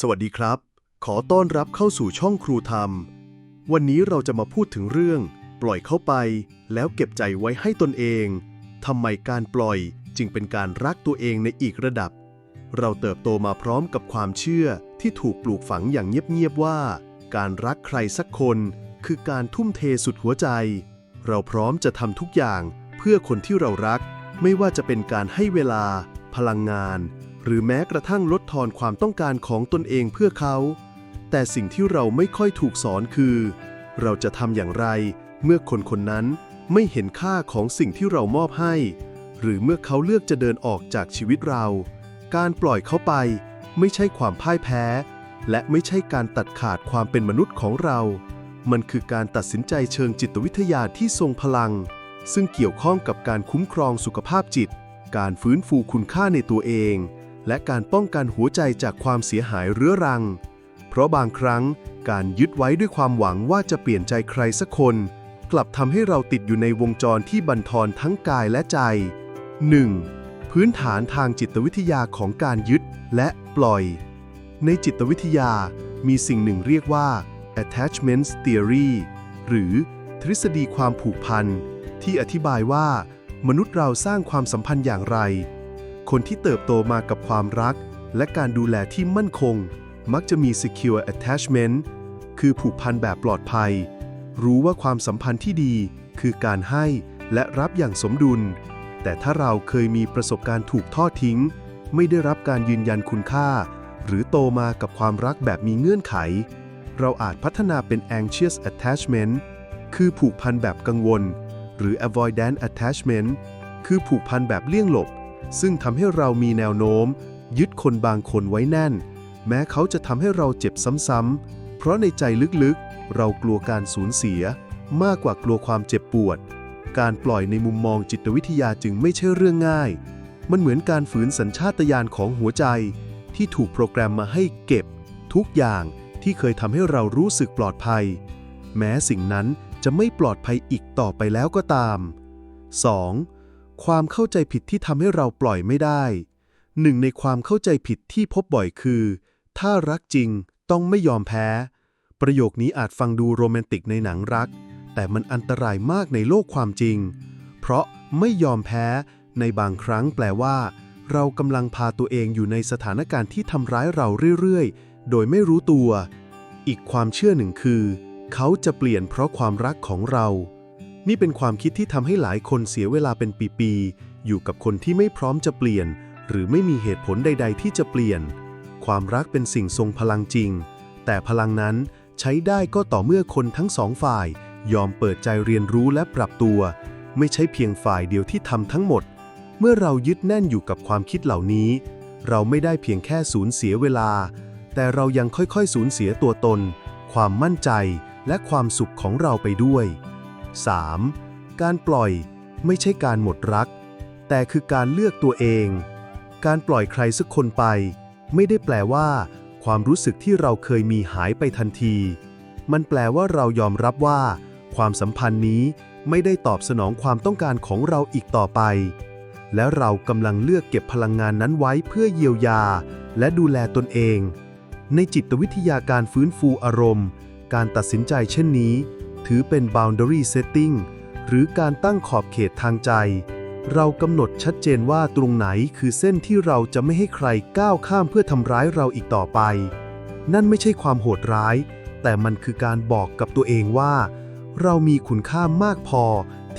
สวัสดีครับ ขอต้อนรับเข้าสู่ช่องครูธรรม วันนี้เราจะมาพูดถึงเรื่อง ปล่อยเข้าไป แล้วเก็บใจไว้ให้ตนเองทำไมการปล่อยจึงเป็นการรักตัวเองในอีกระดับ เราเติบโตมาพร้อมกับความเชื่อที่ถูกปลูกฝังอย่างเงียบๆว่า การรักใครสักคนคือการทุ่มเทสุดหัวใจ เราพร้อมจะทำทุกอย่างเพื่อคนที่เรารัก ไม่ว่าจะเป็นการให้เวลา พลังงาน หรือแม้กระทั่งลดทอนความต้องการของตนเองเพื่อเขา แต่สิ่งที่เราไม่ค่อยถูกสอนคือ เราจะทำอย่างไร เมื่อคนคนนั้นไม่เห็นค่าของสิ่งที่เรามอบให้ หรือเมื่อเขาเลือกจะเดินออกจากชีวิตเรา การปล่อยเขาไปไม่ใช่ความพ่ายแพ้ และไม่ใช่การตัดขาดความเป็นมนุษย์ของเรา มันคือการตัดสินใจเชิงจิตวิทยาที่ทรงพลัง ซึ่งเกี่ยวข้องกับการคุ้มครองสุขภาพจิต การฟื้นฟูคุณค่าในตัวเอง และการป้องกันหัวใจจากความเสียหายเรื้อรัง เพราะบางครั้งการยึดไว้ด้วยความหวังว่าจะเปลี่ยนใจใครสักคน กลับทำให้เราติดอยู่ในวงจรที่บั่นทอนทั้งกายและใจ 1. พื้นฐานทางจิตวิทยาของการยึดและปล่อย ในจิตวิทยามีสิ่งหนึ่งเรียกว่า attachment theory หรือทฤษฎีความผูกพัน ที่อธิบายว่า มนุษย์เราสร้างความสัมพันธ์อย่างไร คนที่เติบโตมากับความรัก และการดูแลที่มั่นคง มักจะมี secure attachment คือผูกพันแบบปลอดภัย รู้ว่าความสัมพันธ์ที่ดี คือการให้และรับอย่างสมดุล แต่ถ้าเราเคยมีประสบการณ์ถูกทอดทิ้ง ไม่ได้รับการยืนยันคุณค่า หรือโตมากับความรักแบบมีเงื่อนไข เราอาจพัฒนาเป็น anxious attachment คือผูกพันแบบกังวล หรือ avoidant attachment คือผูกพันแบบเลี่ยงหลบ ซึ่งทำให้เรามีแนวโน้ม ยึดคนบางคนไว้แน่น แม้เขาจะทำให้เราเจ็บซ้ำๆ เพราะในใจลึกๆ เรากลัวการสูญเสีย มากกว่ากลัวความเจ็บปวด การปล่อยในมุมมองจิตวิทยาจึงไม่ใช่เรื่องง่าย มันเหมือนการฝืนสัญชาตญาณของหัวใจ ที่ถูกโปรแกรมมาให้เก็บ ทุกอย่างที่เคยทำให้เรารู้สึกปลอดภัย แม้สิ่งนั้นจะไม่ปลอดภัยอีกต่อไปแล้วก็ตาม 2. ความเข้าใจผิดที่ทำให้เราปล่อยไม่ได้ หนึ่งในความเข้าใจผิดที่พบบ่อยคือ ถ้ารักจริงต้องไม่ยอมแพ้ ประโยคนี้อาจฟังดูโรแมนติกในหนังรัก แต่มันอันตรายมากในโลกความจริง เพราะไม่ยอมแพ้ในบางครั้งแปลว่า เรากำลังพาตัวเองอยู่ในสถานการณ์ที่ทำร้ายเราเรื่อยๆ โดยไม่รู้ตัว อีกความเชื่อหนึ่งคือ เขาจะเปลี่ยนเพราะความรักของเรา นี่เป็นความคิดที่ทำให้หลายคนเสียเวลาเป็นปีๆ อยู่กับคนที่ไม่พร้อมจะเปลี่ยน หรือไม่มีเหตุผลใด ๆ ที่จะเปลี่ยน ความรักเป็นสิ่งทรงพลังจริง แต่พลังนั้นใช้ได้ก็ต่อเมื่อคนทั้งสองฝ่าย ยอมเปิดใจเรียนรู้และปรับตัว ไม่ใช่เพียงฝ่ายเดียวที่ทำทั้งหมด เมื่อเรายึดแน่นอยู่กับความคิดเหล่านี้ เราไม่ได้เพียงแค่สูญเสียเวลา แต่เรายังค่อยๆ สูญเสียตัวตน ความมั่นใจ และความสุขของเราไปด้วย 3. การปล่อยไม่ใช่การหมดรัก แต่คือการเลือกตัวเอง การปล่อยใครสักคนไป ไม่ได้แปลว่า ความรู้สึกที่เราเคยมีหายไปทันที มันแปลว่าเรายอมรับว่า ความสัมพันธ์นี้ไม่ได้ตอบสนองความต้องการของเราอีกต่อไป และเรากำลังเลือกเก็บพลังงานนั้นไว้เพื่อเยียวยา และดูแลตนเอง ในจิตวิทยาการฟื้นฟูอารมณ์ การตัดสินใจเช่นนี้ ถือเป็น boundary setting หรือการตั้งขอบเขตทางใจ เรากำหนดชัดเจนว่าตรงไหนคือเส้นที่เราจะไม่ให้ใครก้าวข้ามเพื่อทำร้ายเราอีกต่อไป นั่นไม่ใช่ความโหดร้าย แต่มันคือการบอกกับตัวเองว่า เรามีคุณค่ามากพอ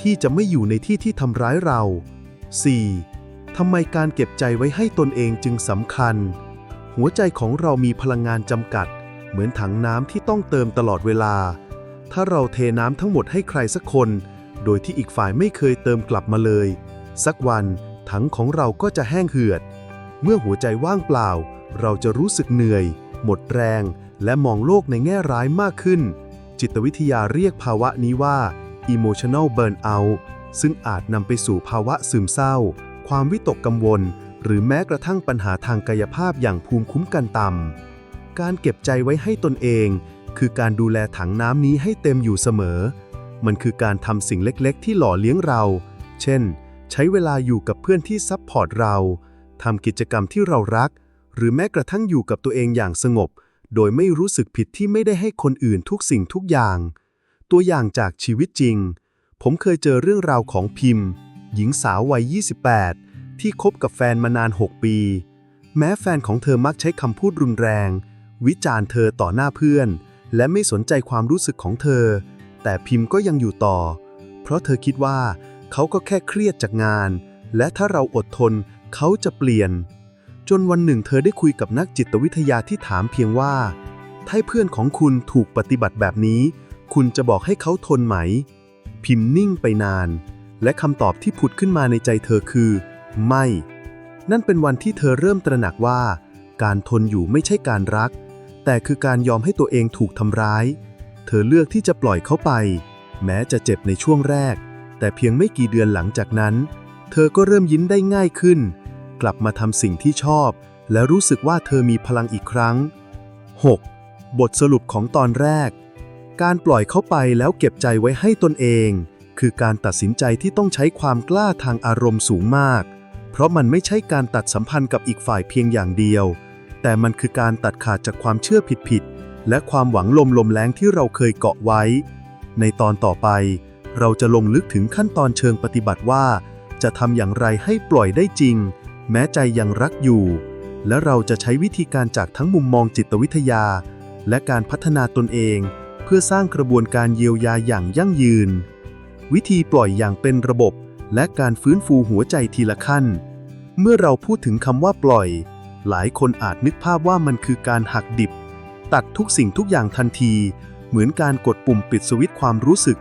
ที่จะไม่อยู่ในที่ที่ทำร้ายเรา 4. ทำไมการเก็บใจไว้ให้ตนเองจึงสำคัญ หัวใจของเรามีพลังงานจำกัด เหมือนถังน้ำที่ต้องเติมตลอดเวลา ถ้าเราเทน้ำทั้งหมดให้ใครสักคน โดยที่อีกฝ่ายไม่เคยเติมกลับมาเลย สักวันถังของเราก็จะแห้งเหือด เมื่อหัวใจว่างเปล่า เราจะรู้สึกเหนื่อย หมดแรง และมองโลกในแง่ร้ายมากขึ้น จิตวิทยาเรียกภาวะนี้ว่า emotional burnout ซึ่งอาจนำไปสู่ภาวะซึมเศร้า ความวิตกกังวล หรือแม้กระทั่งปัญหาทางกายภาพอย่างภูมิคุ้มกันต่ำการเก็บใจไว้ให้ตนเอง คือการดูแลถังน้ำนี้ให้เต็มอยู่เสมอ มันคือการทำสิ่งเล็กๆ ที่หล่อเลี้ยงเรา เช่น ใช้เวลาอยู่กับเพื่อนที่ซัพพอร์ตเรา ทำกิจกรรมที่เรารัก หรือแม้กระทั่งอยู่กับตัวเองอย่างสงบ โดยไม่รู้สึกผิดที่ไม่ได้ให้คนอื่นทุกสิ่งทุกอย่าง ตัวอย่างจากชีวิตจริง ผมเคยเจอเรื่องราวของพิมพ์ หญิงสาววัย 28 ที่คบกับแฟนมานาน 6 ปี แม้แฟนของเธอมักใช้คำพูดรุนแรง วิจารณ์เธอต่อหน้าเพื่อน และไม่สนใจความรู้สึกของเธอ แต่พิมพ์ก็ยังอยู่ต่อ เพราะเธอคิดว่า เขาก็แค่เครียดจากงาน และถ้าเราอดทน เขาจะเปลี่ยน จนวันหนึ่งเธอได้คุยกับนักจิตวิทยาที่ถามเพียงว่า ถ้าเพื่อนของคุณถูกปฏิบัติแบบนี้ คุณจะบอกให้เขาทนไหม พิมพ์นิ่งไปนาน และคำตอบที่ผุดขึ้นมาในใจเธอคือ ไม่ นั่นเป็นวันที่เธอเริ่มตระหนักว่า การทนอยู่ไม่ใช่การรัก แต่คือการยอมให้ตัวเองถูกทำร้าย เธอเลือกที่จะปล่อยเขาไป แม้จะเจ็บในช่วงแรก แต่เพียงไม่กี่เดือนหลังจากนั้น เธอก็เริ่มยิ้มได้ง่ายขึ้น กลับมาทำสิ่งที่ชอบ และรู้สึกว่าเธอมีพลังอีกครั้ง 6. บทสรุปของตอนแรก การปล่อยเขาไปแล้วเก็บใจไว้ให้ตนเอง คือการตัดสินใจที่ต้องใช้ความกล้าทางอารมณ์สูงมาก เพราะมันไม่ใช่การตัดสัมพันธ์กับอีกฝ่ายเพียงอย่างเดียว แต่มันคือการตัดขาดจากความเชื่อผิดๆ และความหวังลมลมๆแรงที่เราเคยเกาะไว้ ในตอนต่อไป เราจะลงลึกถึงขั้นตอนเชิงปฏิบัติว่า จะทำอย่างไรให้ปล่อยได้จริง แม้ใจยังรักอยู่ และเราจะใช้วิธีการจากทั้งมุมมองจิตวิทยา และการพัฒนาตนเอง เพื่อสร้างกระบวนการเยียวยาอย่างยั่งยืน วิธีปล่อยอย่างเป็นระบบ และการฟื้นฟูหัวใจทีละขั้น เมื่อเราพูดถึงคำว่าปล่อย หลายคนอาจนึกภาพว่ามันคือการหักดิบ ตัดทุกสิ่งทุกอย่างทันที เหมือนการกดปุ่มปิดสวิตช์ความรู้สึก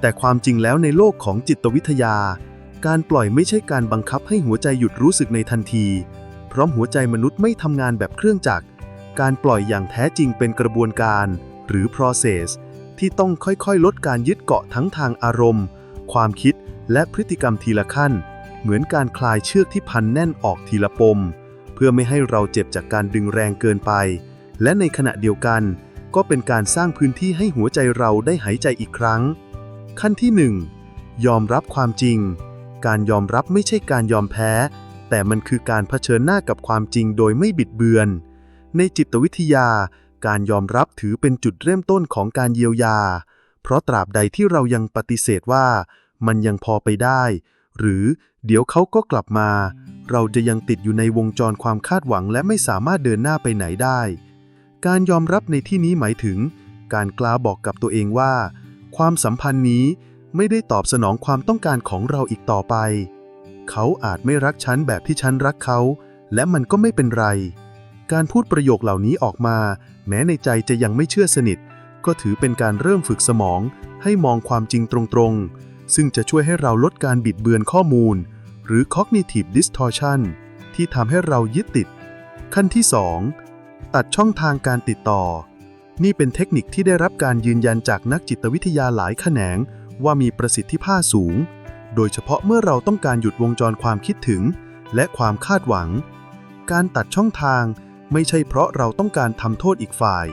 แต่ความจริงแล้วในโลกของจิตวิทยา การปล่อยไม่ใช่การบังคับให้หัวใจหยุดรู้สึกในทันที เพราะหัวใจมนุษย์ไม่ทำงานแบบเครื่องจักร การปล่อยอย่างแท้จริงเป็นกระบวนการ หรือ process ที่ต้องค่อยๆ ลดการยึดเกาะทั้งทางอารมณ์ ความคิดและพฤติกรรมทีละขั้น เหมือนการคลายเชือกที่พันแน่นออกทีละปม เพื่อไม่ให้เราเจ็บจากการดึงแรงเกินไป และในขณะเดียวกัน ก็เป็นการสร้างพื้นที่ให้หัวใจเราได้หายใจอีกครั้ง ขั้นที่ 1 ยอมรับความจริง การยอมรับไม่ใช่การยอมแพ้ แต่มันคือการเผชิญหน้ากับความจริงโดยไม่บิดเบือน ในจิตวิทยา การยอมรับถือเป็นจุดเริ่มต้นของการเยียวยา เพราะตราบใดที่เรายังปฏิเสธว่า มันยังพอไปได้ หรือเดี๋ยวเขาก็กลับมา เราจะยังติดอยู่ในวงจรความคาดหวังและไม่สามารถเดินหน้าไปไหนได้ การยอมรับในที่นี้หมายถึง การกล้าบอกกับตัวเองว่า ความสัมพันธ์นี้ไม่ได้ตอบสนองความต้องการของเราอีกต่อไป เขาอาจไม่รักฉันแบบที่ฉันรักเขา และมันก็ไม่เป็นไร การพูดประโยคเหล่านี้ออกมา แม้ในใจจะยังไม่เชื่อสนิท ก็ถือเป็นการเริ่มฝึกสมอง ให้มองความจริงตรงๆ ซึ่งจะช่วยให้เราลดการบิดเบือนข้อมูล หรือ cognitive distortion ที่ทำให้เรายึดติด ขั้นที่ 2 ตัดช่องทางการติดต่อ นี่เป็นเทคนิคที่ได้รับการยืนยันจากนักจิตวิทยาหลายแขนง ว่ามีประสิทธิภาพสูง โดยเฉพาะเมื่อเราต้องการหยุดวงจรความคิดถึง และความคาดหวัง การตัดช่องทางไม่ใช่เพราะเราต้องการทำโทษอีกฝ่าย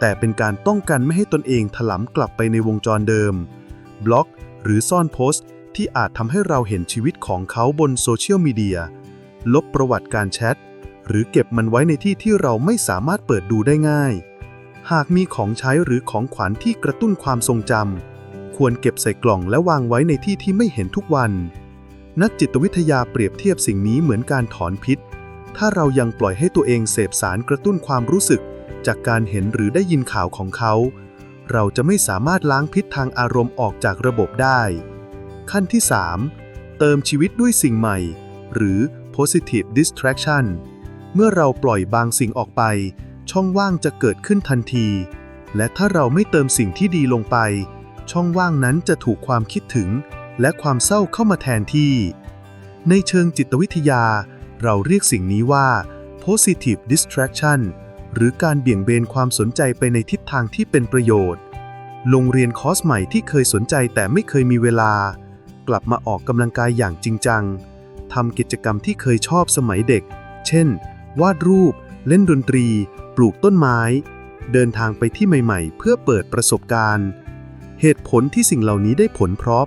แต่เป็นการป้องกันไม่ให้ตนเองถลำกลับไปในวงจรเดิม บล็อก หรือซ่อนโพสต์ ที่อาจทำให้เราเห็นชีวิตของเขาบนโซเชียลมีเดีย ลบประวัติการแชท หรือเก็บมันไว้ในที่ที่เราไม่สามารถเปิดดูได้ง่าย หากมีของใช้หรือของขวัญที่กระตุ้นความทรงจำควรเก็บใส่กล่องและวางไว้ในที่ที่ไม่เห็นทุกวัน นักจิตวิทยาเปรียบเทียบสิ่งนี้เหมือนการถอนพิษ ถ้าเรายังปล่อยให้ตัวเองเสพสารกระตุ้นความรู้สึก จากการเห็นหรือได้ยินข่าวของเขา เราจะไม่สามารถล้างพิษทางอารมณ์ออกจากระบบได้ ขั้นที่ 3 เติมชีวิตด้วยสิ่งใหม่ หรือ positive distraction เมื่อเราปล่อยบางสิ่งออกไป ช่องว่างจะเกิดขึ้นทันที และถ้าเราไม่เติมสิ่งที่ดีลงไป ช่องว่างนั้นจะถูกความคิดถึง และความเศร้าเข้ามาแทนที่ ในเชิงจิตวิทยา เราเรียกสิ่งนี้ว่า positive distraction หรือการเบี่ยงเบนความสนใจไปในทิศทางที่เป็นประโยชน์โรงเรียนคอร์สใหม่ที่เคยสนใจแต่ไม่เคยมีเวลา กลับมาออกกำลังกายอย่างจริงจังทำกิจกรรมที่เคยชอบสมัยเด็ก เช่น วาดรูป เล่นดนตรี ปลูกต้นไม้ เดินทางไปที่ใหม่ๆ เพื่อเปิดประสบการณ์ เหตุผลที่สิ่งเหล่านี้ได้ผลเพราะ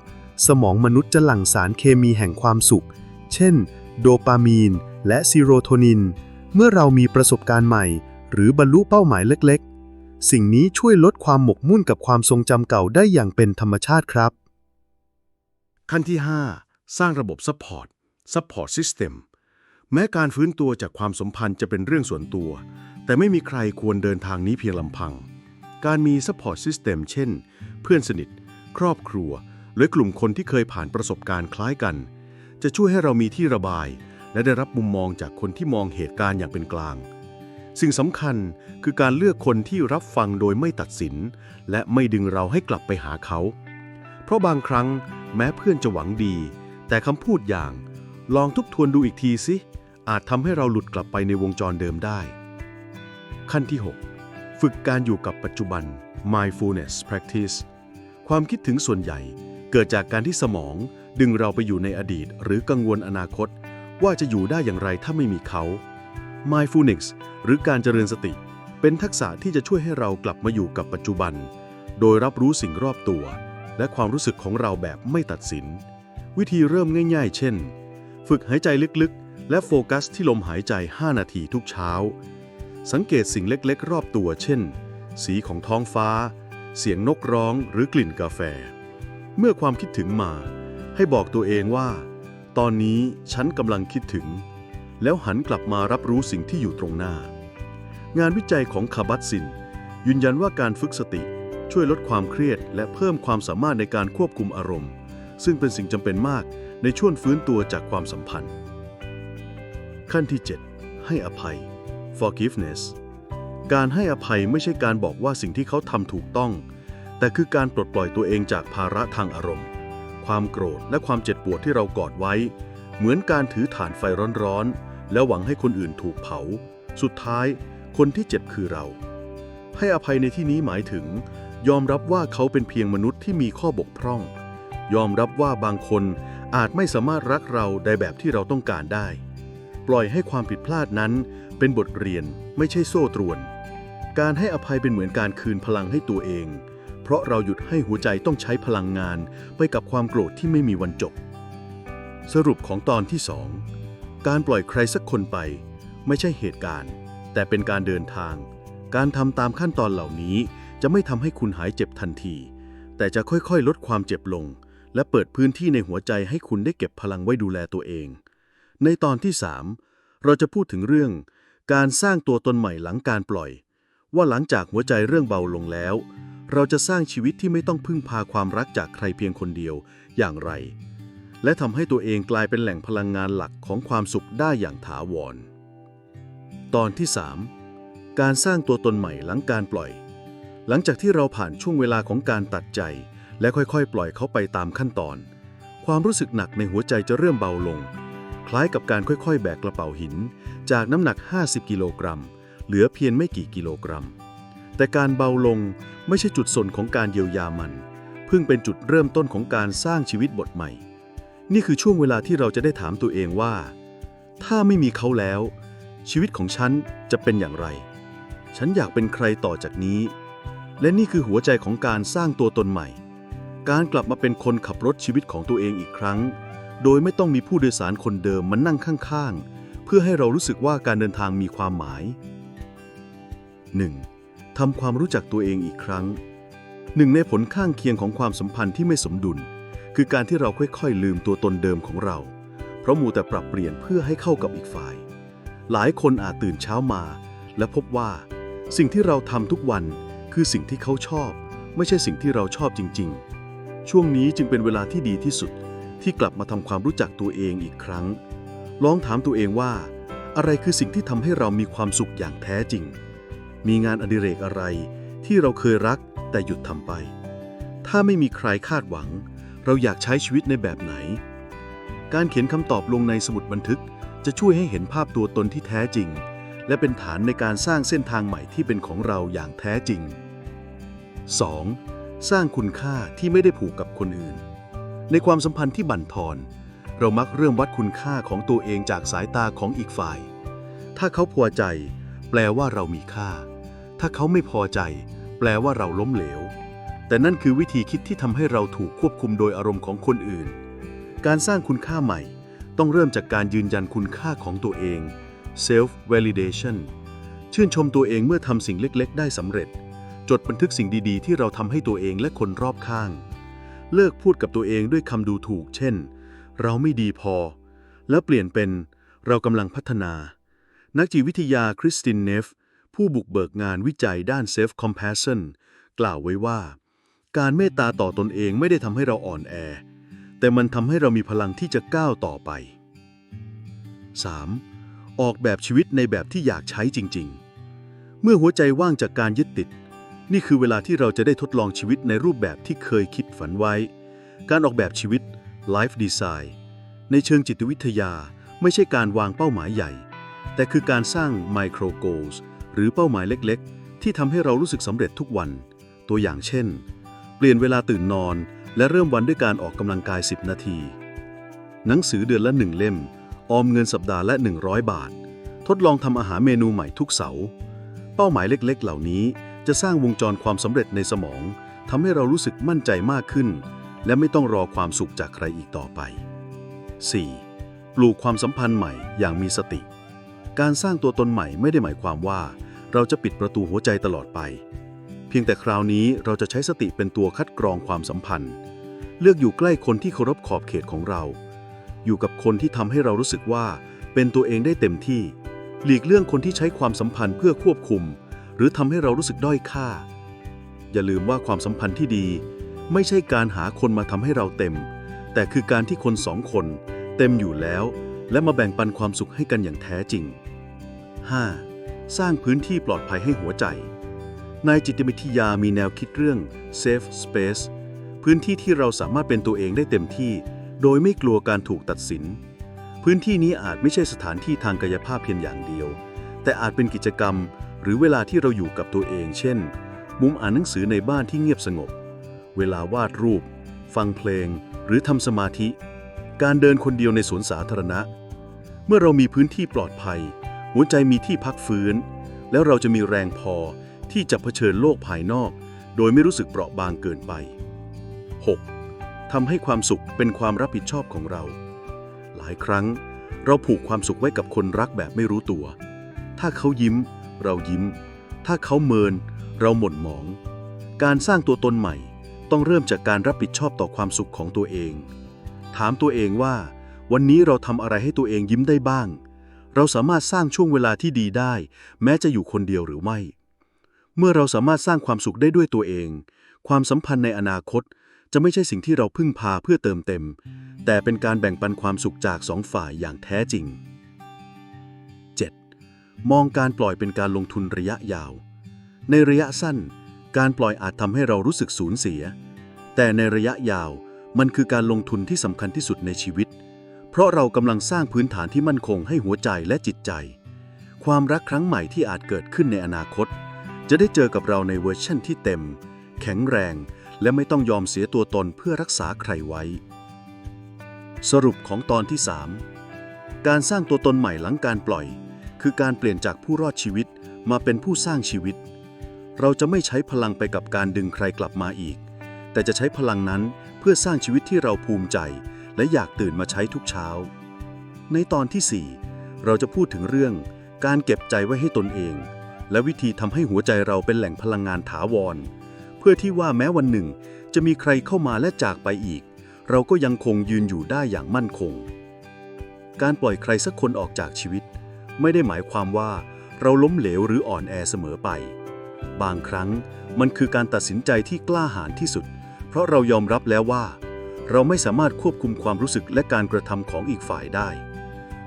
สมองมนุษย์จะหลั่งสารเคมีแห่งความสุข เช่น โดปามีน และซีโรโทนิน เมื่อเรามีประสบการณ์ใหม่ หรือบรรลุเป้าหมายเล็กๆ สิ่งนี้ช่วยลดความหมกมุ่นกับความทรงจำเก่าได้อย่างเป็นธรรมชาติครับ ขั้นที่ 5 สร้างระบบซัพพอร์ต Support System แม้การฟื้นตัวจากความสัมพันธ์จะเป็นเรื่องส่วนตัว แต่ไม่มีใครควรเดินทางนี้เพียงลำพัง การมี Support System เช่น เพื่อนสนิท ครอบครัว หรือกลุ่มคนที่เคยผ่านประสบการณ์คล้ายกัน จะช่วยให้เรามีที่ระบาย และได้รับมุมมองจากคนที่มองเหตุการณ์อย่างเป็นกลาง สิ่งสำคัญคือการเลือกคนที่รับฟังโดยไม่ตัดสิน และไม่ดึงเราให้กลับไปหาเขา เพราะบางครั้ง แม้เพื่อนจะหวังดี แต่คำพูดอย่าง ลองทบทวนดูอีกทีสิ อาจทำให้เราหลุดกลับไปในวงจรเดิมได้ ขั้นที่ 6 ฝึกการอยู่กับปัจจุบัน mindfulness practice ความคิดถึงส่วนใหญ่เกิดจากการที่สมอง ดึงเราไปอยู่ในอดีต หรือกังวลอนาคต ว่าจะอยู่ได้อย่างไรถ้าไม่มีเขา mindfulness หรือการเจริญสติ เป็นทักษะที่จะช่วยให้เรากลับมาอยู่กับปัจจุบัน โดยรับรู้สิ่งรอบตัว และความรู้สึกของเราแบบไม่ตัดสิน วิธีเริ่มง่าย ๆ เช่น ฝึกหายใจลึกๆ และโฟกัสที่ลมหายใจ 5 นาทีทุกเช้า สังเกตสิ่งเล็กๆ รอบตัว เช่น สีของท้องฟ้า เสียงนกร้องหรือกลิ่นกาแฟ เมื่อความคิดถึงมา ให้บอกตัวเองว่า ตอนนี้ฉันกำลังคิดถึง แล้วหันกลับมารับรู้สิ่งที่อยู่ตรงหน้า งานวิจัยของคาบัตซิน ยืนยันว่าการฝึกสติ ช่วยลดความเครียด และเพิ่มความสามารถในการควบคุมอารมณ์ ซึ่งเป็นสิ่งจำเป็นมากในช่วงฟื้นตัวจากความสัมพันธ์ ขั้นที่ 7 ให้อภัย forgiveness การให้อภัยไม่ใช่การบอกว่าสิ่งที่เขาทำถูกต้อง แต่คือการปลดปล่อยตัวเองจากภาระทางอารมณ์ ความโกรธและความเจ็บปวดที่เรากอดไว้ เหมือนการถือถ่านไฟร้อนๆ แล้วหวังให้คนอื่นถูกเผา สุดท้าย คนที่เจ็บคือเรา ให้อภัยในที่นี้หมายถึง ยอมรับว่าเขาเป็นเพียงมนุษย์ที่มีข้อบกพร่อง ยอมรับว่าบางคนอาจไม่สามารถรักเราได้แบบที่เราต้องการได้ ปล่อยให้ความผิดพลาดนั้นเป็นบทเรียนไม่ใช่โซ่ตรวน การให้อภัยเป็นเหมือนการคืนพลังให้ตัวเอง เพราะเราหยุดให้หัวใจต้องใช้พลังงานไปกับความโกรธที่ไม่มีวันจบ สรุปของตอนที่2การปล่อยใครสักคนไป ไม่ใช่เหตุการณ์ แต่เป็นการเดินทาง การทำตามขั้นตอนเหล่านี้ จะไม่ทำให้คุณหายเจ็บทันที แต่จะค่อยๆ ลดความเจ็บลง และเปิดพื้นที่ในหัวใจให้คุณได้เก็บพลังไว้ดูแลตัวเอง ในตอนที่ 3 เราจะพูดถึงเรื่อง การสร้างตัวตนใหม่หลังการปล่อย ว่าหลังจากหัวใจเรื่องเบาลงแล้ว เราจะสร้างชีวิตที่ไม่ต้องพึ่งพาความรักจากใครเพียงคนเดียวอย่างไร และทำให้ตัวเองกลายเป็นแหล่งพลังงานหลักของความสุขได้อย่างถาวร ตอนที่ 3 การสร้างตัวตนใหม่หลังการปล่อย หลังจากที่เราผ่านช่วงเวลาของการตัดใจ และค่อยๆ ปล่อยเขาไปตามขั้นตอน ความรู้สึกหนักในหัวใจจะเริ่มเบาลง คล้ายกับการค่อยๆ แบกกระเป๋าหิน จากน้ำหนัก 50 กิโลกรัม เหลือเพียงไม่กี่กิโลกรัม แต่การเบาลงไม่ใช่จุดสนของการเยียวยามัน เพิ่งเป็นจุดเริ่มต้นของการสร้างชีวิตบทใหม่ นี่คือช่วงเวลาที่เราจะได้ถามตัวเองว่า ถ้าไม่มีเขาแล้ว ชีวิตของฉันจะเป็นอย่างไร ฉันอยากเป็นใครต่อจากนี้ และนี่คือหัวใจของการสร้างตัวตนใหม่ การกลับมาเป็นคนขับรถชีวิตของตัวเองอีกครั้ง โดยไม่ต้องมีผู้โดยสารคนเดิมมานั่งข้างๆ เพื่อให้เรารู้สึกว่าการเดินทางมีความหมาย 1. ทำความรู้จักตัวเองอีกครั้ง หนึ่งในผลข้างเคียงของความสัมพันธ์ที่ไม่สมดุล คือการที่เราค่อยๆ ลืมตัวตนเดิมของเรา เพราะมูแต่ปรับเปลี่ยนเพื่อให้เข้ากับอีกฝ่าย หลายคนอาจตื่นเช้ามา และพบว่า สิ่งที่เราทำทุกวัน คือสิ่งที่เขาชอบ ไม่ใช่สิ่งที่เราชอบจริง ๆ ช่วงนี้จึงเป็นเวลาที่ดีที่สุดที่กลับมาทำความรู้จักตัวเองอีกครั้ง ลองถามตัวเองว่า อะไรคือสิ่งที่ทำให้เรามีความสุขอย่างแท้จริง มีงานอดิเรกอะไรที่เราเคยรักแต่หยุดทำไป ถ้าไม่มีใครคาดหวัง เราอยากใช้ชีวิตในแบบไหน การเขียนคำตอบลงในสมุดบันทึกจะช่วยให้เห็นภาพตัวตนที่แท้จริง และเป็นฐานในการสร้างเส้นทางใหม่ที่เป็นของเราอย่างแท้จริง 2. สร้างคุณค่าที่ไม่ได้ผูกกับคนอื่น ในความสัมพันธ์ที่บั่นทอน เรามักเริ่มวัดคุณค่าของตัวเองจากสายตาของอีกฝ่าย ถ้าเขาพอใจ แปลว่าเรามีค่า ถ้าเขาไม่พอใจ แปลว่าเราล้มเหลว แต่นั่นคือวิธีคิดที่ทำให้เราถูกควบคุมโดยอารมณ์ของคนอื่น การสร้างคุณค่าใหม่ ต้องเริ่มจากการยืนยันคุณค่าของตัวเอง self validation ชื่นชมตัวเองเมื่อทำสิ่งเล็กๆ ได้สำเร็จ จดบันทึกสิ่งดีๆ ที่เราทำให้ตัวเองและคนรอบข้าง เลิกพูดกับตัวเองด้วยคำดูถูก เช่น เราไม่ดีพอ แล้วเปลี่ยนเป็นเรากำลังพัฒนา นักจิตวิทยาคริสตินเนฟ ผู้บุกเบิกงานวิจัยด้าน self compassion กล่าวไว้ว่า การเมตตาต่อตนเองไม่ได้ทำให้เราอ่อนแอ แต่มันทำให้เรามีพลังที่จะก้าวต่อไป 3. ออกแบบชีวิตในแบบที่อยากใช้จริง ๆ เมื่อหัวใจว่างจากการยึดติด นี่คือเวลาที่เราจะได้ทดลองชีวิตในรูปแบบที่เคยคิดฝันไว้ การออกแบบชีวิต Life Design ในเชิงจิตวิทยาไม่ใช่การวางเป้าหมายใหญ่ แต่คือการสร้าง Micro Goals หรือเป้าหมายเล็กๆ ที่ทำให้เรารู้สึกสำเร็จทุกวัน ตัวอย่างเช่น เปลี่ยนเวลาตื่นนอน และเริ่มวันด้วยการออกกำลังกาย 10 นาที หนังสือเดือนละ1เล่ม ออมเงินสัปดาห์ละ 100 บาท ทดลองทำอาหารเมนูใหม่ทุกเสาร์เป้าหมายเล็กๆ เหล่านี้จะสร้างวงจรความสำเร็จในสมองทำให้เรารู้สึกมั่นใจมากขึ้น และไม่ต้องรอความสุขจากใครอีกต่อไป 4. ปลูกความสัมพันธ์ใหม่อย่างมีสติ การสร้างตัวตนใหม่ไม่ได้หมายความว่า เราจะปิดประตูหัวใจตลอดไป เพียงแต่คราวนี้เราจะใช้สติเป็นตัวคัดกรองความสัมพันธ์ เลือกอยู่ใกล้คนที่เคารพขอบเขตของเรา อยู่กับคนที่ทำให้เรารู้สึกว่า เป็นตัวเองได้เต็มที่ หลีกเลี่ยงคนที่ใช้ความสัมพันธ์เพื่อควบคุม หรือทำให้เรารู้สึกด้อยค่า อย่าลืมว่าความสัมพันธ์ที่ดี ไม่ใช่การหาคนมาทำให้เราเต็ม แต่คือการที่คนสองคน เต็มอยู่แล้ว และมาแบ่งปันความสุขให้กันอย่างแท้จริง 5. สร้างพื้นที่ปลอดภัยให้หัวใจในจิตวิทยามีแนวคิดเรื่อง safe space พื้นที่ที่เราสามารถเป็นตัวเองได้เต็มที่ โดยไม่กลัวการถูกตัดสิน พื้นที่นี้อาจไม่ใช่สถานที่ทางกายภาพเพียงอย่างเดียว แต่อาจเป็นกิจกรรม หรือเวลาที่เราอยู่กับตัวเอง เช่น มุมอ่านหนังสือในบ้านที่เงียบสงบ เวลาวาดรูป ฟังเพลง หรือทำสมาธิ การเดินคนเดียวในสวนสาธารณะ เมื่อเรามีพื้นที่ปลอดภัย หัวใจมีที่พักฟื้น แล้วเราจะมีแรงพอที่จะเผชิญโลกภายนอก โดยไม่รู้สึกเปราะบางเกินไป 6. ทำให้ความสุขเป็นความรับผิดชอบของเรา หลายครั้งเราผูกความสุขไว้กับคนรักแบบไม่รู้ตัว ถ้าเขายิ้ม เรายิ้ม ถ้าเขาเมิน เราหม่นหมอง การสร้างตัวตนใหม่ต้องเริ่มจากการรับผิดชอบต่อความสุขของตัวเอง ถามตัวเองว่า วันนี้เราทำอะไรให้ตัวเองยิ้มได้บ้าง เราสามารถสร้างช่วงเวลาที่ดีได้ แม้จะอยู่คนเดียวหรือไม่ เมื่อเราสามารถสร้างความสุขได้ด้วยตัวเอง ความสัมพันธ์ในอนาคต จะไม่ใช่สิ่งที่เราพึ่งพาเพื่อเติมเต็ม แต่เป็นการแบ่งปันความสุขจากสองฝ่ายอย่างแท้จริง 7. มองการปล่อยเป็นการลงทุนระยะยาว ในระยะสั้น การปล่อยอาจทำให้เรารู้สึกสูญเสีย แต่ในระยะยาวมันคือการลงทุนที่สำคัญที่สุดในชีวิต เพราะเรากำลังสร้างพื้นฐานที่มั่นคงให้หัวใจและจิตใจ ความรักครั้งใหม่ที่อาจเกิดขึ้นในอนาคต จะได้เจอกับเราในเวอร์ชั่นที่เต็ม แข็งแรง และไม่ต้องยอมเสียตัวตนเพื่อรักษาใครไว้ สรุปของตอนที่ 3 การสร้างตัวตนใหม่หลังการปล่อย คือการเปลี่ยนจากผู้รอดชีวิตมาเป็นผู้สร้างชีวิต เราจะไม่ใช้พลังไปกับการดึงใครกลับมาอีก แต่จะใช้พลังนั้นเพื่อสร้างชีวิตที่เราภูมิใจ และอยากตื่นมาใช้ทุกเช้า ในตอนที่ 4 เราจะพูดถึงเรื่องการเก็บใจไว้ให้ตนเอง และวิธีทำให้หัวใจเราเป็นแหล่งพลังงานถาวร พื่อที่ว่าแม้วันหนึ่ง จะมีใครเข้ามาและจากไปอีก เราก็ยังคงยืนอยู่ได้อย่างมั่นคง การปล่อยใครสักคนออกจากชีวิต ไม่ได้หมายความว่าเราล้มเหลวหรืออ่อนแอเสมอไป บางครั้งมันคือการตัดสินใจที่กล้าหาญที่สุด เพราะเรายอมรับแล้วว่า เราไม่สามารถควบคุมความรู้สึกและการกระทำของอีกฝ่ายได้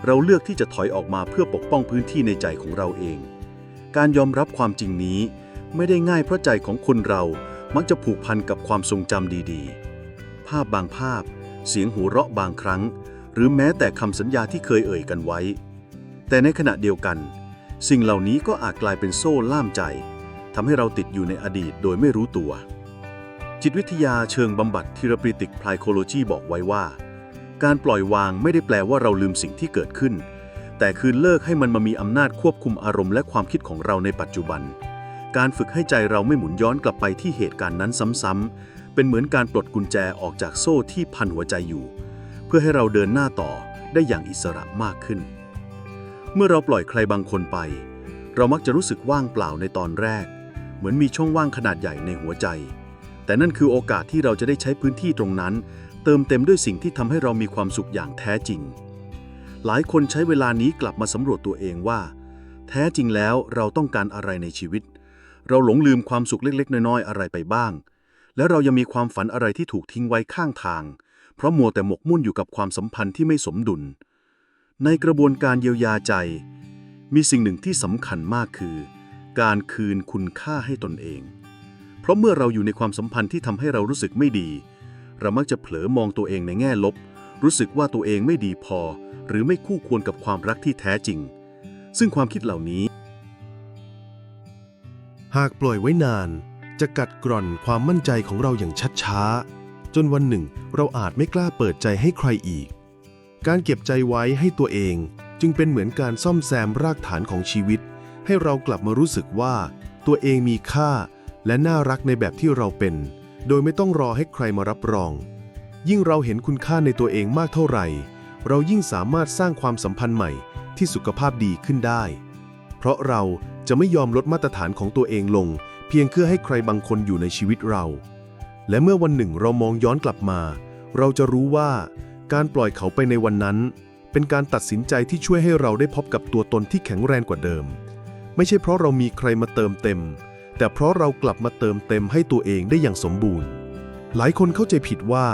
เราเลือกที่จะถอยออกมาเพื่อปกป้องพื้นที่ในใจของเราเอง การยอมรับความจริงนี้ ไม่ได้ง่ายเพราะใจของคนเรามักจะผูกพันกับความทรงจำดีๆ ภาพบางภาพ เสียงหัวเราะบางครั้ง หรือแม้แต่คำสัญญาที่เคยเอ่ยกันไว้ แต่ในขณะเดียวกัน สิ่งเหล่านี้ก็อาจกลายเป็นโซ่ล่ามใจทำให้เราติดอยู่ในอดีตโดยไม่รู้ตัว จิตวิทยาเชิงบำบัดทีรปริติกไพโคโลจีบอกไว้ว่า การปล่อยวางไม่ได้แปลว่าเราลืมสิ่งที่เกิดขึ้น แต่คือเลิกให้มันมามีอำนาจควบคุมอารมณ์และความคิดของเราในปัจจุบัน การฝึกให้ใจเราไม่หมุนย้อนกลับไปที่เหตุการณ์นั้นซ้ำๆ เป็นเหมือนการปลดกุญแจออกจากโซ่ที่พันหัวใจอยู่ เพื่อให้เราเดินหน้าต่อได้อย่างอิสระมากขึ้น เมื่อเราปล่อยใครบางคนไป เรามักจะรู้สึกว่างเปล่าในตอนแรก เหมือนมีช่องว่างขนาดใหญ่ในหัวใจ แต่นั่นคือโอกาสที่เราจะได้ใช้พื้นที่ตรงนั้น เติมเต็มด้วยสิ่งที่ทำให้เรามีความสุขอย่างแท้จริง หลายคนใช้เวลานี้กลับมาสำรวจตัวเองว่า แท้จริงแล้วเราต้องการอะไรในชีวิต เราหลงลืมความสุขเล็ก ๆ น้อยๆอะไรไปบ้าง และเรายังมีความฝันอะไรที่ถูกทิ้งไว้ข้างทาง เพราะมัวแต่หมกมุ่นอยู่กับความสัมพันธ์ที่ไม่สมดุล ในกระบวนการเยียวยาใจ มีสิ่งหนึ่งที่สำคัญมากคือ การคืนคุณค่าให้ตนเอง เพราะเมื่อเราอยู่ในความสัมพันธ์ที่ทำให้เรารู้สึกไม่ดี เรามักจะเผลอมองตัวเองในแง่ลบ รู้สึกว่าตัวเองไม่ดีพอ หรือไม่คู่ควรกับความรักที่แท้จริง ซึ่งความคิดเหล่านี้ หากปล่อยไว้นาน จะกัดกร่อนความมั่นใจของเราอย่างชัดช้า จนวันหนึ่งเราอาจไม่กล้าเปิดใจให้ใครอีก การเก็บใจไว้ให้ตัวเองจึงเป็นเหมือนการซ่อมแซมรากฐานของชีวิต ให้เรากลับมารู้สึกว่า ตัวเองมีค่าและน่ารักในแบบที่เราเป็น โดยไม่ต้องรอให้ใครมารับรอง ยิ่งเราเห็นคุณค่าในตัวเองมากเท่าไหร่ เรายิ่งสามารถสร้างความสัมพันธ์ใหม่ที่สุขภาพดีขึ้นได้ เพราะเรา จะไม่ยอมลดมาตรฐานของตัวเองลง เพียงเพื่อให้ใครบางคนอยู่ในชีวิตเรา และเมื่อวันหนึ่งเรามองย้อนกลับมา เราจะรู้ว่า การปล่อยเขาไปในวันนั้น เป็นการตัดสินใจที่ช่วยให้เราได้พบกับตัวตนที่แข็งแรงกว่าเดิม ไม่ใช่เพราะเรามีใครมาเติมเต็ม แต่เพราะเรากลับมาเติมเต็มให้ตัวเองได้อย่างสมบูรณ์ หลายคนเข้าใจผิดว่า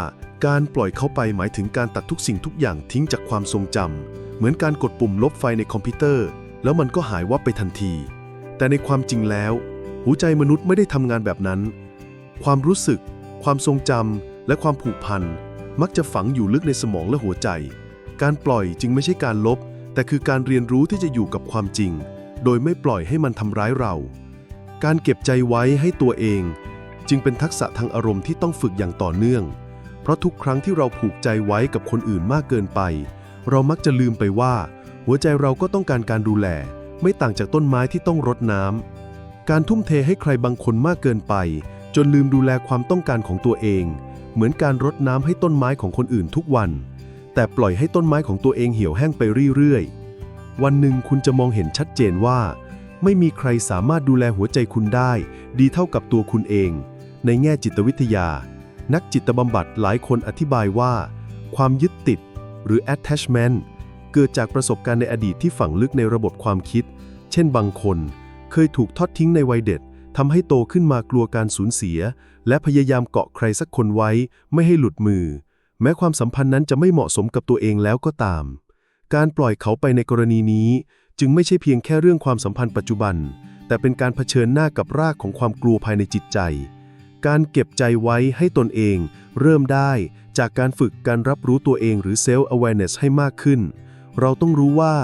การปล่อยเขาไปหมายถึงการตัดทุกสิ่งทุกอย่างทิ้งจากความทรงจำเหมือนการกดปุ่มลบไฟในคอมพิวเตอร์ แล้วมันก็หายวับไปทันที แต่ในความจริงแล้ว หัวใจมนุษย์ไม่ได้ทำงานแบบนั้น ความรู้สึก ความทรงจำและความผูกพัน มักจะฝังอยู่ลึกในสมองและหัวใจ การปล่อยจึงไม่ใช่การลบ แต่คือการเรียนรู้ที่จะอยู่กับความจริง โดยไม่ปล่อยให้มันทำร้ายเรา การเก็บใจไว้ให้ตัวเอง จึงเป็นทักษะทางอารมณ์ที่ต้องฝึกอย่างต่อเนื่อง เพราะทุกครั้งที่เราผูกใจไว้กับคนอื่นมากเกินไป เรามักจะลืมไปว่า หัวใจเราก็ต้องการการดูแล ไม่ต่างจากต้นไม้ที่ต้องรดน้ำ การทุ่มเทให้ใครบางคนมากเกินไป จนลืมดูแลความต้องการของตัวเอง เหมือนการรดน้ำให้ต้นไม้ของคนอื่นทุกวัน แต่ปล่อยให้ต้นไม้ของตัวเองเหี่ยวแห้งไปเรื่อยๆ วันหนึ่งคุณจะมองเห็นชัดเจนว่า ไม่มีใครสามารถดูแลหัวใจคุณได้ ดีเท่ากับตัวคุณเอง ในแง่จิตวิทยา นักจิตบำบัดหลายคนอธิบายว่า ความยึดติด หรือ attachment เกิดจากประสบการณ์ในอดีตที่ฝังลึกในระบบความคิด เช่นบางคน เคยถูกทอดทิ้งในวัยเด็กทำให้โตขึ้นมากลัวการสูญเสีย และพยายามเกาะใครสักคนไว้ ไม่ให้หลุดมือ แม้ความสัมพันธ์นั้นจะไม่เหมาะสมกับตัวเองแล้วก็ตาม การปล่อยเขาไปในกรณีนี้ จึงไม่ใช่เพียงแค่เรื่องความสัมพันธ์ปัจจุบัน แต่เป็นการเผชิญหน้ากับรากของความกลัวภายในจิตใจ การเก็บใจไว้ให้ตนเอง เริ่มได้จากการฝึกการรับรู้ตัวเองหรือ self awareness ให้มากขึ้น เราต้องรู้ว่า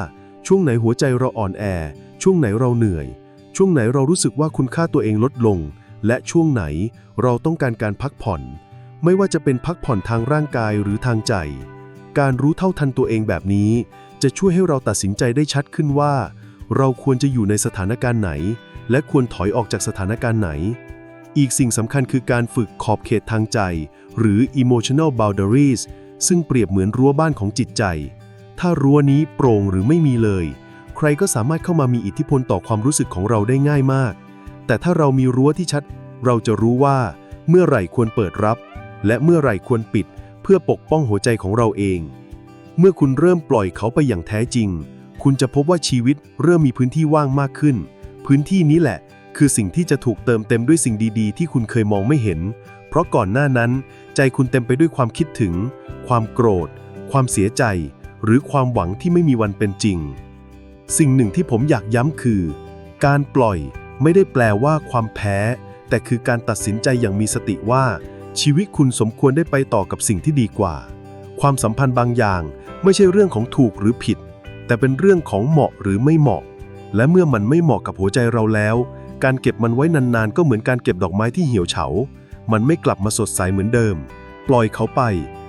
ช่วงไหนหัวใจเราอ่อนแอ ช่วงไหนเราเหนื่อย ช่วงไหนเรารู้สึกว่าคุณค่าตัวเองลดลง และช่วงไหนเราต้องการการพักผ่อน ไม่ว่าจะเป็นพักผ่อนทางร่างกายหรือทางใจ การรู้เท่าทันตัวเองแบบนี้ จะช่วยให้เราตัดสินใจได้ชัดขึ้นว่า เราควรจะอยู่ในสถานการณ์ไหน และควรถอยออกจากสถานการณ์ไหน อีกสิ่งสำคัญคือการฝึกขอบเขตทางใจ หรือ emotional boundaries ซึ่งเปรียบเหมือนรั้วบ้านของจิตใจ ถ้ารั้วนี้โปร่งหรือไม่มีเลย ใครก็สามารถเข้ามามีอิทธิพลต่อความรู้สึกของเราได้ง่ายมาก แต่ถ้าเรามีรั้วที่ชัด เราจะรู้ว่า เมื่อไหร่ควรเปิดรับ และเมื่อไหร่ควรปิด เพื่อปกป้องหัวใจของเราเอง เมื่อคุณเริ่มปล่อยเขาไปอย่างแท้จริง คุณจะพบว่าชีวิตเริ่มมีพื้นที่ว่างมากขึ้น พื้นที่นี้แหละ คือสิ่งที่จะถูกเติมเต็มด้วยสิ่งดีๆ ที่คุณเคยมองไม่เห็น เพราะก่อนหน้านั้น ใจคุณเต็มไปด้วยความคิดถึง ความโกรธ ความเสียใจ หรือความหวังที่ไม่มีวันเป็นจริง สิ่งหนึ่งที่ผมอยากย้ำคือ การปล่อยไม่ได้แปลว่าความแพ้ แต่คือการตัดสินใจอย่างมีสติว่า ชีวิตคุณสมควรได้ไปต่อกับสิ่งที่ดีกว่า ความสัมพันธ์บางอย่างไม่ใช่เรื่องของถูกหรือผิด แต่เป็นเรื่องของเหมาะหรือไม่เหมาะ และเมื่อมันไม่เหมาะกับหัวใจเราแล้ว การเก็บมันไว้นานๆ ก็เหมือนการเก็บดอกไม้ที่เหี่ยวเฉา มันไม่กลับมาสดใสเหมือนเดิม ปล่อยเขาไป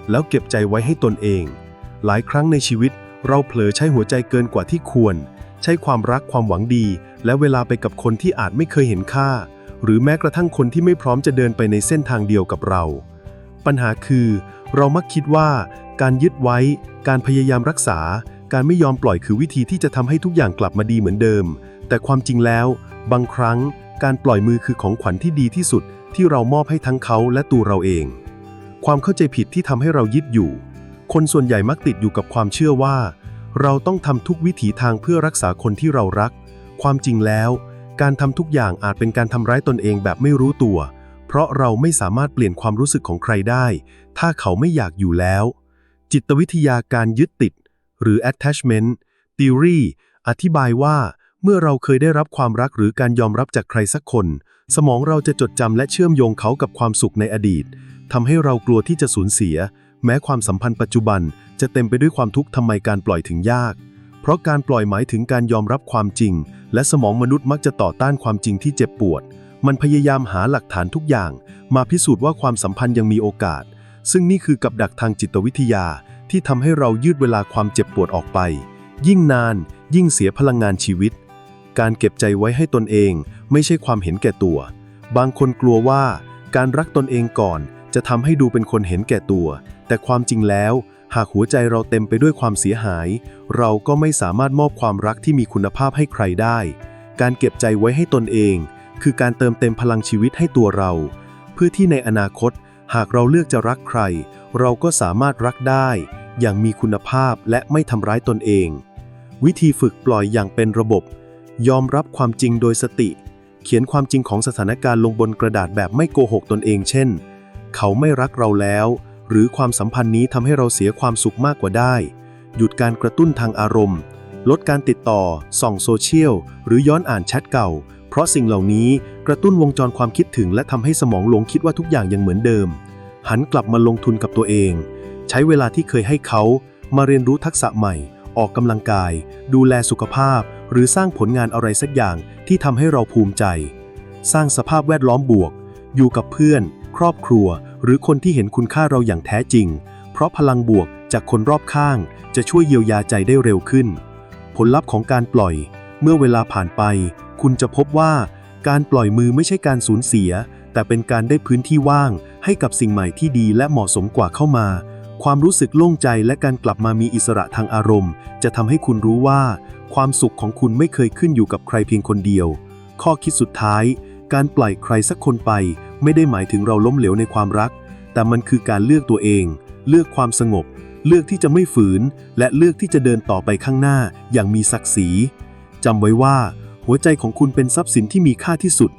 แล้วเก็บใจไว้ให้ตนเอง หลายครั้งในชีวิต เราเผลอใช้หัวใจเกินกว่าที่ควร ใช้ความรักความหวังดี และเวลาไปกับคนที่อาจไม่เคยเห็นค่า หรือแม้กระทั่งคนที่ไม่พร้อมจะเดินไปในเส้นทางเดียวกับเรา ปัญหาคือ เรามักคิดว่า การยึดไว้ การพยายามรักษา การไม่ยอมปล่อยคือวิธีที่จะทำให้ทุกอย่างกลับมาดีเหมือนเดิม แต่ความจริงแล้ว บางครั้ง การปล่อยมือคือของขวัญที่ดีที่สุด ที่เรามอบให้ทั้งเขาและตัวเราเอง ความเข้าใจผิดที่ทำให้เรายึดอยู่ คนส่วนใหญ่มักติดอยู่กับความเชื่อว่า เราต้องทำทุกวิถีทางเพื่อรักษาคนที่เรารัก ความจริงแล้ว การทำทุกอย่างอาจเป็นการทำร้ายตนเองแบบไม่รู้ตัว เพราะเราไม่สามารถเปลี่ยนความรู้สึกของใครได้ ถ้าเขาไม่อยากอยู่แล้ว จิตวิทยาการยึดติด หรือ attachment theory อธิบายว่าเมื่อเราเคยได้รับความรักหรือการยอมรับจากใครสักคน สมองเราจะจดจำและเชื่อมโยงเขากับความสุขในอดีตทำให้เรากลัวที่จะสูญเสีย แม้ความสัมพันธ์ปัจจุบันจะเต็มไปด้วยความทุกข์ทำไมการปล่อยถึงยาก เพราะการปล่อยหมายถึงการยอมรับความจริง และสมองมนุษย์มักจะต่อต้านความจริงที่เจ็บปวด มันพยายามหาหลักฐานทุกอย่าง มาพิสูจน์ว่าความสัมพันธ์ยังมีโอกาส ซึ่งนี่คือกับดักทางจิตวิทยา ที่ทำให้เรายืดเวลาความเจ็บปวดออกไป ยิ่งนาน ยิ่งเสียพลังงานชีวิต การเก็บใจไว้ให้ตนเอง ไม่ใช่ความเห็นแก่ตัว บางคนกลัวว่า การรักตนเองก่อน จะทำให้ดูเป็นคนเห็นแก่ตัว แต่ความจริงแล้ว หากหัวใจเราเต็มไปด้วยความเสียหาย เราก็ไม่สามารถมอบความรักที่มีคุณภาพให้ใครได้ การเก็บใจไว้ให้ตนเอง คือการเติมเต็มพลังชีวิตให้ตัวเรา เพื่อที่ในอนาคต หากเราเลือกจะรักใคร เราก็สามารถรักได้ อย่างมีคุณภาพและไม่ทำร้ายตนเอง วิธีฝึกปล่อยอย่างเป็นระบบ ยอมรับความจริงโดยสติ เขียนความจริงของสถานการณ์ลงบนกระดาษแบบไม่โกหกตนเอง เช่น เขาไม่รักเราแล้ว หรือความสัมพันธ์นี้ทำให้เราเสียความสุขมากกว่าได้ หยุดการกระตุ้นทางอารมณ์ ลดการติดต่อ ส่องโซเชียล หรือย้อนอ่านแชทเก่า เพราะสิ่งเหล่านี้กระตุ้นวงจรความคิดถึง และทำให้สมองหลงคิดว่าทุกอย่างยังเหมือนเดิม หันกลับมาลงทุนกับตัวเอง ใช้เวลาที่เคยให้เขามาเรียนรู้ทักษะใหม่ ออกกำลังกาย ดูแลสุขภาพ หรือสร้างผลงานอะไรสักอย่างที่ทำให้เราภูมิใจ สร้างสภาพแวดล้อมบวก อยู่กับเพื่อน ครอบครัว หรือคนที่เห็นคุณค่าเราอย่างแท้จริง เพราะพลังบวกจากคนรอบข้าง จะช่วยเยียวยาใจได้เร็วขึ้น ผลลัพธ์ของการปล่อย เมื่อเวลาผ่านไป คุณจะพบว่า การปล่อยมือไม่ใช่การสูญเสีย แต่เป็นการได้พื้นที่ว่าง ให้กับสิ่งใหม่ที่ดีและเหมาะสมกว่าเข้ามา ความรู้สึกโล่งใจและการกลับมามีอิสระทางอารมณ์ จะทำให้คุณรู้ว่า ความสุขของคุณไม่เคยขึ้นอยู่กับใครเพียงคนเดียว ข้อคิดสุดท้าย การปล่อยใครสักคนไป ไม่ได้หมายถึงเราล้มเหลวในความรัก แต่มันคือการเลือกตัวเอง เลือกความสงบ เลือกที่จะไม่ฝืน และเลือกที่จะเดินต่อไปข้างหน้าอย่างมีศักดิ์ศรีจำไว้ว่า หัวใจของคุณเป็นทรัพย์สินที่มีค่าที่สุด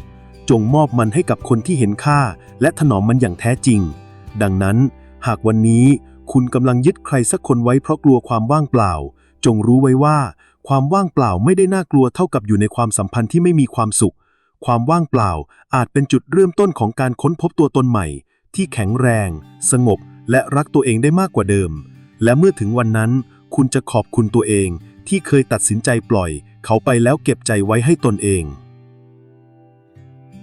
จงมอบมันให้กับคนที่เห็นค่า และถนอมมันอย่างแท้จริง ดังนั้น หากวันนี้คุณกำลังยึดใครสักคนไว้เพราะกลัวความว่างเปล่า จงรู้ไว้ว่า ความว่างเปล่าไม่ได้น่ากลัวเท่ากับอยู่ในความสัมพันธ์ที่ไม่มีความสุข ความว่างเปล่าอาจเป็นจุดเริ่มต้นของการค้นพบตัวตนใหม่ ที่แข็งแรง สงบ และรักตัวเองได้มากกว่าเดิม และเมื่อถึงวันนั้น คุณจะขอบคุณตัวเองที่เคยตัดสินใจปล่อย เขาไปแล้วเก็บใจไว้ให้ตนเอง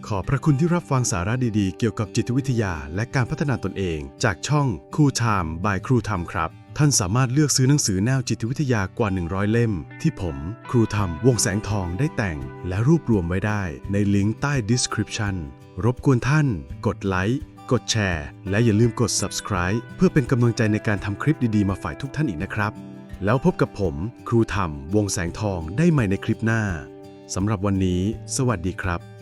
ขอบพระคุณที่รับฟังสาระดีๆ เกี่ยวกับจิตวิทยา และการพัฒนาตนเอง จากช่อง Cool Time by ครูทำครับ ท่านสามารถเลือกซื้อหนังสือแนวจิตวิทยากว่า 100 เล่ม ที่ผม ครูทำวงแสงทองได้แต่ง และรวบรวมไว้ได้ ในลิงก์ใต้ description รบกวนท่าน กดไลค์กดแชร์ และอย่าลืมกด subscribe เพื่อเป็นกำลังใจในการทำคลิปดีๆ มาฝ่ายทุกท่านอีกนะครับ แล้วพบกับผม ครูทำวงแสงทองได้ใหม่ในคลิปหน้าสำหรับวันนี้ สวัสดีครับ